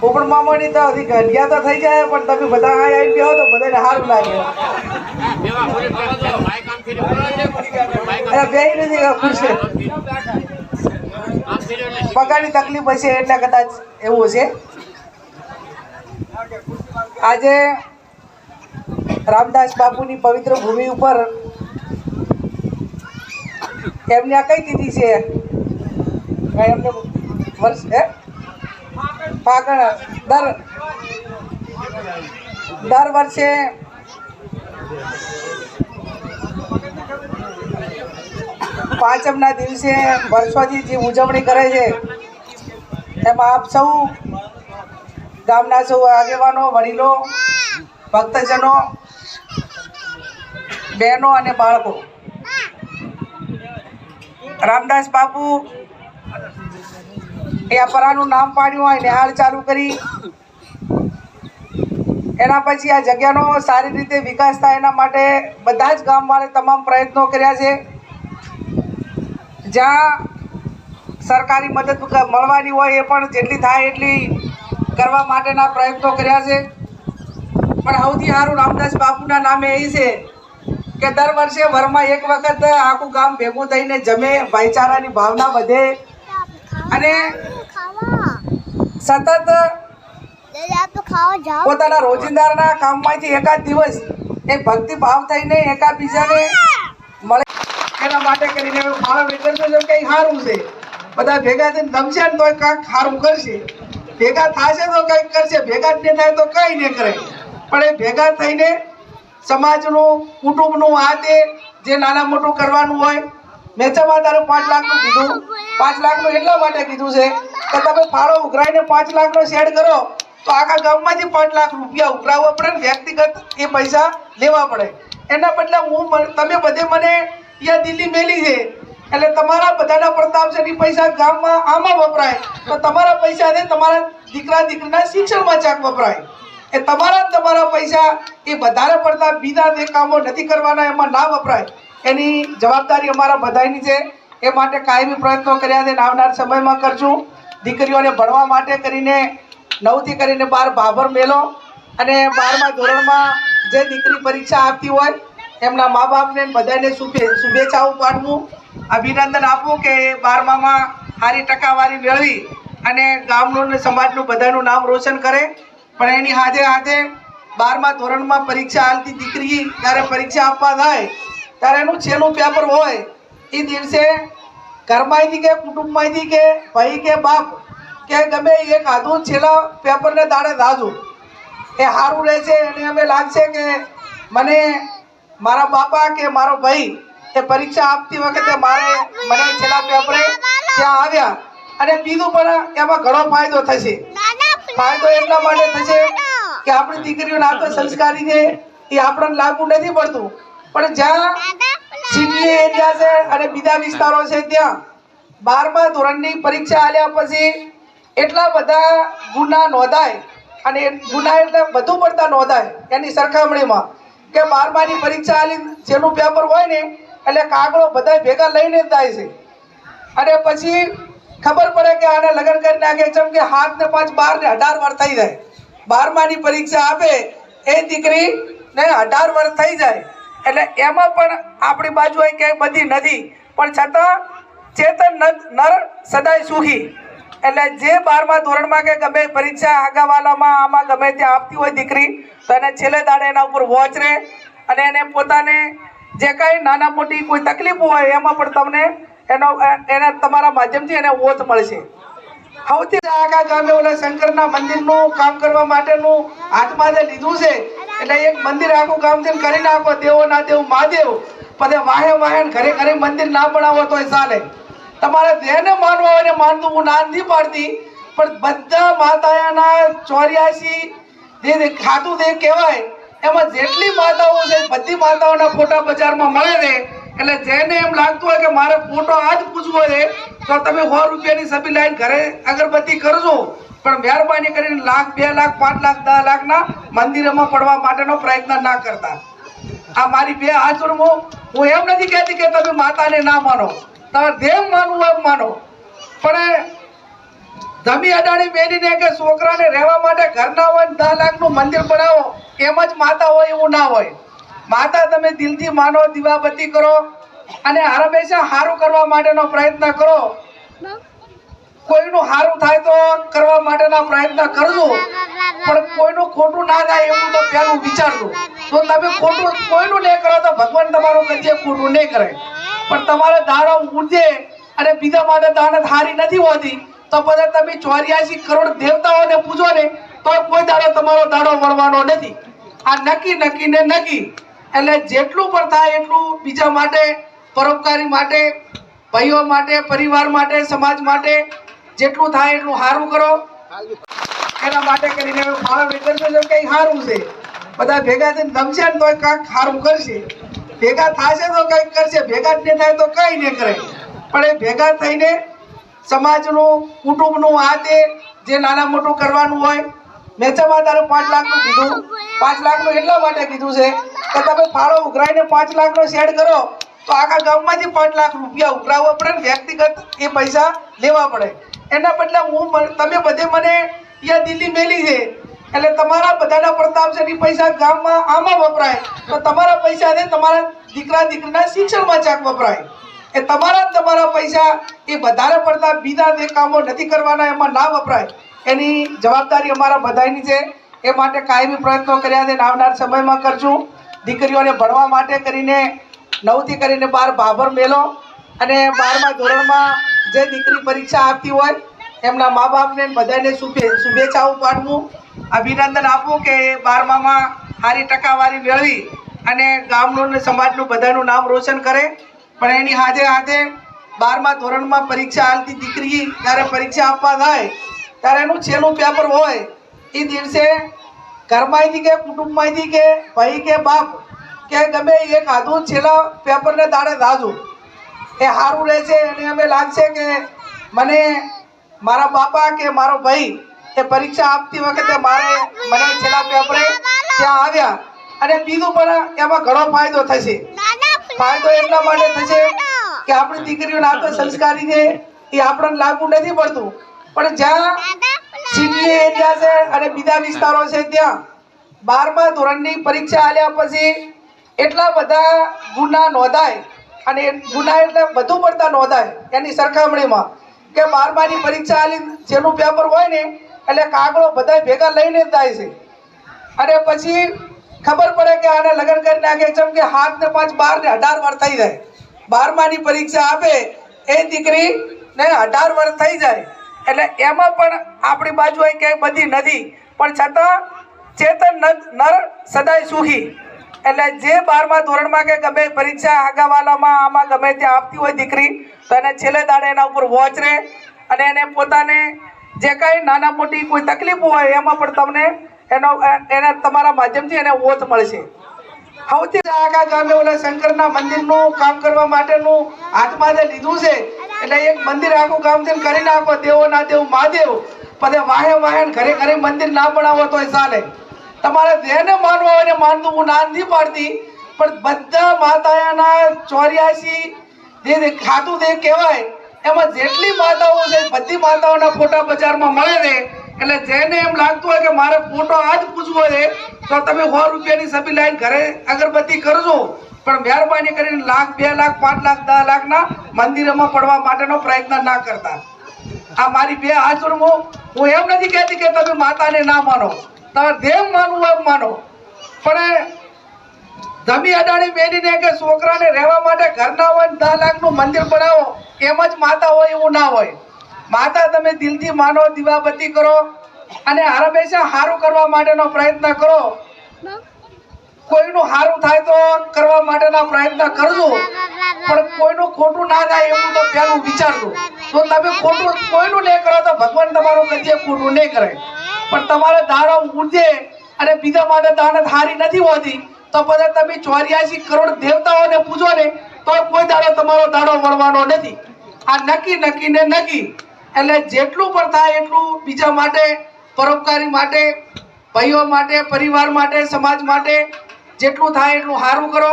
પોપટ મામણી તો હજી ઘડિયા તો થઈ જાય, પણ તમે બધા હા આવીને બેહો તો બધાને સારું લાગે. બે નથી ખુશ પગારની તકલીફ હશે એટલે કદાચ એવું હશે. આજે રામદાસ બાપુની પવિત્ર ભૂમિ ઉપર એમને આ કઈ દીધી છે? એમને વર્ષ, હે? ફાગણ દર દર વર્ષે પાંચમના દિવસે વર્ષોથી જે ઉજવણી કરે છે, એમાં આપ સૌ ગામના સૌ આગેવાનો, વડીલો, ભક્તજનો, બહેનો અને બાળકો, રામદાસ બાપુ એ પરાનું નામ પાડ્યું હોય નિહાળ ચાલુ કરી. એના પછી આ જગ્યાનો સારી રીતે વિકાસ થાય એના માટે બધા જ ગામવાળે તમામ પ્રયત્નો કર્યા છે. જ્યાં સરકારી મદદ મળવાની હોય એ પણ જેટલી થાય એટલી કરવા માટેના પ્રયત્નો કર્યા છે. પણ સૌથી સારું રામદાસ બાપુના નામે એ છે કે દર વર્ષે વરમાં એક વખત આખું ગામ ભેગું થઈને જમે, ભાઈચારાની ભાવના વધે. અને સતત પોતાના રોજિંદાના કામમાંથી એકાદ દિવસ એ ભક્તિ ભાવ થઈને એકાબીજાને મળે એના માટે કરીને મારા વિદ્યાર્થીઓ કંઈ સારું છે. બધા ભેગા થઈને રમશે ને તો કાંઈક સારું કરશે. ભેગા થશે તો કંઈક કરશે ભેગા જ નહીં થાય તો કંઈ નહીં કરે. પણ એ ભેગા થઈને સમાજનું કુટુંબનું આ તે જે નાના મોટું કરવાનું હોય મેચમાં તારું પાંચ લાખનું કીધું. પાંચ લાખનું એટલા માટે કીધું છે કે તમે ફાળો ઉઘરાઈને પાંચ લાખનો શેડ કરો, તો આખા ગામમાંથી પાંચ લાખ રૂપિયા ઉઘરાવવા પડે વ્યક્તિગત એ પૈસા લેવા પડે. એના બદલે હું તમે બધે મને યા દિલ્હી મેલી છે, એટલે તમારા બધાના પ્રતાપ છે એ પૈસા ગામમાં આમાં વપરાય. તો તમારા પૈસા તમારા દીકરા દીકરીના શિક્ષણમાં ચાક વપરાય. એ તમારા તમારા પૈસા એ વધારે પડતા બીજા જે કામો નથી કરવાના, એમાં ના વપરાય. એની જવાબદારી અમારા બધાની છે. એ માટે કાયમી પ્રયત્નો કર્યા છે અને આવનાર સમયમાં કરશું દીકરીઓને ભણવા માટે કરીને, નવથી કરીને બાર ભાભર મેલો અને બારમા ધોરણમાં જે દીકરી પરીક્ષા આપતી હોય, એમના મા બાપને બધાને શુભે, શુભેચ્છાઓ પાઠવું, અભિનંદન આપવું કે બારમામાં સારી ટકાવારી મેળવી અને ગામનું ને સમાજનું બધાનું નામ રોશન કરે. પણ એની હાથે હાથે બારમા ધોરણમાં પરીક્ષા આલતી દીકરી જ્યારે પરીક્ષા આપવા થાય ત્યારે એનું છેલ્લું પેપર હોય એ દિવસે ઘરમાંથી કે કુટુંબમાંથી કે ભાઈ કે બાપ કે ગમે એક આધું છેલ્લા પેપરને દાડે દાજું એ સારું રહેશે અને અમે લાગશે કે મને મારા બાપા કે મારો ભાઈ એ પરીક્ષા આપતી વખતે મારે મને છેલ્લા પેપરે ત્યાં આવ્યા અને બીજું પણ એમાં ઘણો ફાયદો થશે. ફાયદો એટલા માટે થશે કે આપણી દીકરીઓના તો સંસ્કારી છે, એ આપણને લાગુ નથી પડતું. પણ જ્યાં સિટી એરિયા છે અને બીજા વિસ્તારો છે ત્યાં. બારમા ધોરણની પરીક્ષા આલ્યા પછી એટલા બધા ગુના નોંધાય અને ગુના એટલે વધુ પડતા નોંધાય એની સરખામણીમાં કે બારમાની પરીક્ષા આલી જેનું પેપર હોય ને એટલે કાગળો બધા ભેગા લઈને જ જાય છે. અને પછી ખબર પડે કે આને લગ્ન કરી નાખે જેમ કે હાથ ને પાંચ બાર ને અઢાર વર્ષ થઈ જાય. બારમાની પરીક્ષા આપે એ દીકરી ને અઢાર વર્ષ થઈ જાય. એટલે એમાં પણ આપણી બાજુ હોય ક્યાંય બધી નથી પણ છતાં ચેતન નર- સદાય સુખી. એટલે જે બારમા ધોરણમાં કે ગમે પરીક્ષા આગાવાલામાં આમાં ગમે ત્યાં આપતી હોય દીકરી, તો એને છેલ્લે દાડે એના ઉપર વોચ રહે અને એને પોતાને જે કાંઈ નાના મોટી કોઈ તકલીફ હોય એમાં પણ તમને એનો એને તમારા માધ્યમથી એને ઓત મળશે. સૌથી આગા ગામે ઓલા શંકરના મંદિરનું કામ કરવા માટેનું હાથમાં લીધું છે એટલે એક મંદિર આખું કામ થઈને કરી નાખો, દેવો ના દેવ, મહાદેવ. પછી વાહે વાહે ઘરે ઘરે મંદિર ના બનાવો તોય ચાલે. તમારે જેને માનવા હોય ને માનતું હું ના નથી પાડતી. પણ બધા માતાના ચોર્યાસી જે ખાતું જે કહેવાય, એમાં જેટલી માતાઓ છે, બધી માતાઓના ફોટા બજારમાં મળે છે. એટલે જેને એમ લાગતું હોય કે મારે ફોટો આ જ પૂછવો છે, તો તમે સો રૂપિયાની સભી લાઈન ઘરે અગરબત્તી કરજો. પણ મહેરબાની કરીને લાખ, બે લાખ, પાંચ લાખ, દસ લાખના મંદિરોમાં પડવા માટેનો પ્રયત્ન ના કરતા. આ મારી બે હાથ હું એમ નથી કહેતી કે તમે માતાને ના માનો. તમે જેમ માનવું એમ માનો. પણ ધમી અડાણી બેરીને કે છોકરાને રહેવા માટે ઘરના હોય દસ લાખનું મંદિર બનાવો, એમ જ માતા હોય એવું ના હોય. માતા તમે દિલથી માનો, દીવાબત્તી કરો અને હંમેશા સારું કરવા માટેનો પ્રયત્ન કરો. કોઈનું સારું થાય તો કરવા માટેના પ્રયત્ન કરજો. પણ કોઈનું ખોટું ના થાય એવું તો પહેલું વિચારજો. તો તમે ખોટું કોઈનું નહીં કરો તો ભગવાન તમારું કદી ખોટું નહીં કરે. પણ તમારે દાડો ઉડજે અને બીજા માટે દાડત હારી નથી હોતી, તો પછી તમે ચોર્યાસી કરોડ દેવતાઓને પૂજો ને, તો કોઈ દાડો તમારો દાડો મળવાનો નથી. આ નક્કી નક્કી ને નક્કી. એટલે જેટલું પણ થાય એટલું બીજા માટે, પરોપકારી માટે, ભાઈઓ માટે, પરિવાર માટે, સમાજ માટે જેટલું થાય એટલું સારું કરો. એના માટે કરીને ફાળો વિતરતો જો કંઈ સારું છે. બધા ભેગા થઈને રમશે ને તોય કાંઈક સારું કરશે. ભેગા થશે તો કંઈક કરશે ભેગા જ નહીં થાય તો કંઈ નહીં કરે. પણ એ ભેગા થઈને સમાજનું કુટુંબનું આ તે જે નાના મોટું કરવાનું હોય મેચામાં તારે પાંચ લાખનું કીધું. પાંચ લાખનું એટલા માટે કીધું છે કે તમે ફાળો ઉઘરાઈને પાંચ લાખનો શેડ કરો તો આખા ગામમાંથી પાંચ લાખ રૂપિયા ઉઘરાવવા પડે ને વ્યક્તિગત એ પૈસા લેવા પડે. એના બદલે હું તમે બધે મને યા દિલ્હી મેલી છે. એટલે તમારા બધાના પ્રતાપ છે એ પૈસા ગામમાં આમાં વપરાય. તો તમારા પૈસા ને તમારા દીકરા દીકરીના શિક્ષણમાં ચાક વપરાય. એ તમારા તમારા પૈસા એ વધારે પડતા બીજા જે કામો નથી કરવાના, એમાં ના વપરાય. એની જવાબદારી અમારા બધાની છે. એ માટે કાયમી પ્રયત્નો કર્યા છે આવનાર સમયમાં કરશું. દીકરીઓને ભણવા માટે કરીને, નવથી કરીને બાર ભાભર મેલો અને બારમા ધોરણમાં જે દીકરી પરીક્ષા આપતી હોય, એમના મા બાપને બધાને શુભેચ્છાઓ પાઠવું, અભિનંદન આપવું કે બારમામાં સારી ટકાવારી મેળવી અને ગામનું ને સમાજનું બધાનું નામ રોશન કરે. પણ એની હાથે હાથે બારમા ધોરણમાં પરીક્ષા હાલતી દીકરી જ્યારે પરીક્ષા આપવા થાય ત્યારે એનું છેલ્લું પેપર હોય, એ દિવસે ઘરમાંથી કે કુટુંબમાંથી કે ભાઈ કે બાપ કે ગમે એક હાથું છેલ્લા પેપરને દાડે દાજું એ સારું રહેશે અને અમે લાગશે કે મને મારા બાપા કે મારો ભાઈ એ પરીક્ષા આપતી વખતે મારે મને છેલ્લા પેપરે ત્યાં આવ્યા. અને બીજું પણ એમાં ઘણો ફાયદો થશે. ફાયદો એટલા માટે થશે કે આપણી દીકરીઓને આ તો સંસ્કારી છે, એ આપણને લાગુ નથી પડતું. પણ જ્યાં સિટી એરિયા છે અને બીજા વિસ્તારો છે ત્યાં, બારમા ધોરણની પરીક્ષા આલ્યા પછી એટલા બધા ગુના નોંધાય અને ગુના એટલે વધુ પડતા નોંધાય એની સરખામણીમાં કે બારમાની પરીક્ષા આલી જેનું પેપર હોય ને, એટલે કાગળો બધા ભેગા લઈને જ જાય છે. અને પછી ખબર પડે કે આને લગ્ન કરી નાખે જેમ કે હાથ ને પાંચ બાર ને અઢાર વર્ષ થઈ જાય. બારમાની પરીક્ષા આપે એ દીકરી ને અઢાર વર્ષ થઈ જાય. એટલે એમાં પણ આપણી બાજુ હોય ક્યાંય બધી નથી. પણ છતાં ચેતન નર સદાય સુખી. એટલે જે બારમા ધોરણમાં કે ગમે પરીક્ષા આગાવાલામાં આમાં ગમે ત્યાં આપતી હોય દીકરી, તો એને છેલ્લે દાડે એના ઉપર વોચ રહે અને એને પોતાને જે કાંઈ નાના મોટી કોઈ તકલીફ હોય એમાં પણ તમને એનો, એને તમારા માધ્યમથી એને ઓત મળશે. સૌથી આગા ગામે ઓલા શંકરના મંદિરનું કામ કરવા માટેનું હાથમાં જે લીધું છે, એટલે એક મંદિર આખું કામથી કરી નાખો, દેવો ના દેવ, મહાદેવ. પછી વાહે વાહે ઘરે ઘરે મંદિર ના બનાવો તોય ચાલે. તમારે જેને માનવા હોય માનવું હું ના નથી પાડતી. પણ બધા માતાના ચોર્યાસી જે ખાતું જે કહેવાય, એમાં જેટલી માતાઓ છે, બધી માતાઓના ફોટા બજારમાં મળે છે. એટલે જેને એમ લાગતું હોય કે મારે ફોટો આ જ પૂછવો છે, તો તમે સો રૂપિયાની સભી લાઈન ઘરે અગરબત્તી કરજો. પણ મહેરબાની કરીને લાખ, બે લાખ, પાંચ લાખ, દસ લાખના મંદિરોમાં પડવા માટેનો પ્રયત્ન ના કરતા. આ મારી બે હાથ હું એમ નથી કહેતી કે તમે માતાને ના માનો. તમે જેમ માનવું એમ માનો. પણ ધમી અડાણી બેનીને કે છોકરાને રહેવા માટે ઘરના હોય દસ લાખનું મંદિર બનાવો, એમ જ માતા હોય એવું ના હોય. માતા તમે દિલથી માનો, દીવાબત્તી કરો અને હંમેશા સારું કરવા માટેનો પ્રયત્ન કરો. કોઈનું સારું થાય તો કરવા માટેના પ્રયત્ન કરજો. પણ કોઈનું ખોટું ના થાય એવું તો પહેલું વિચારજો. તો તમે ખોટું કોઈનું નહીં કરો તો ભગવાન તમારું કદી ખોટું નહીં કરે. પણ તમારે દાડો ઉડજે અને બીજા માટે દાડત હારી નથી હોતી, તો પછી તમે ચોર્યાસી કરોડ દેવતાઓને પૂજો ને, તો કોઈ દાડો તમારો દાડો મળવાનો નથી. આ નક્કી નક્કી ને નક્કી. એટલે જેટલું પણ થાય એટલું બીજા માટે, પરોપકારી માટે, ભાઈઓ માટે, પરિવાર માટે, સમાજ માટે, જેટલું થાય એટલું સારું કરો.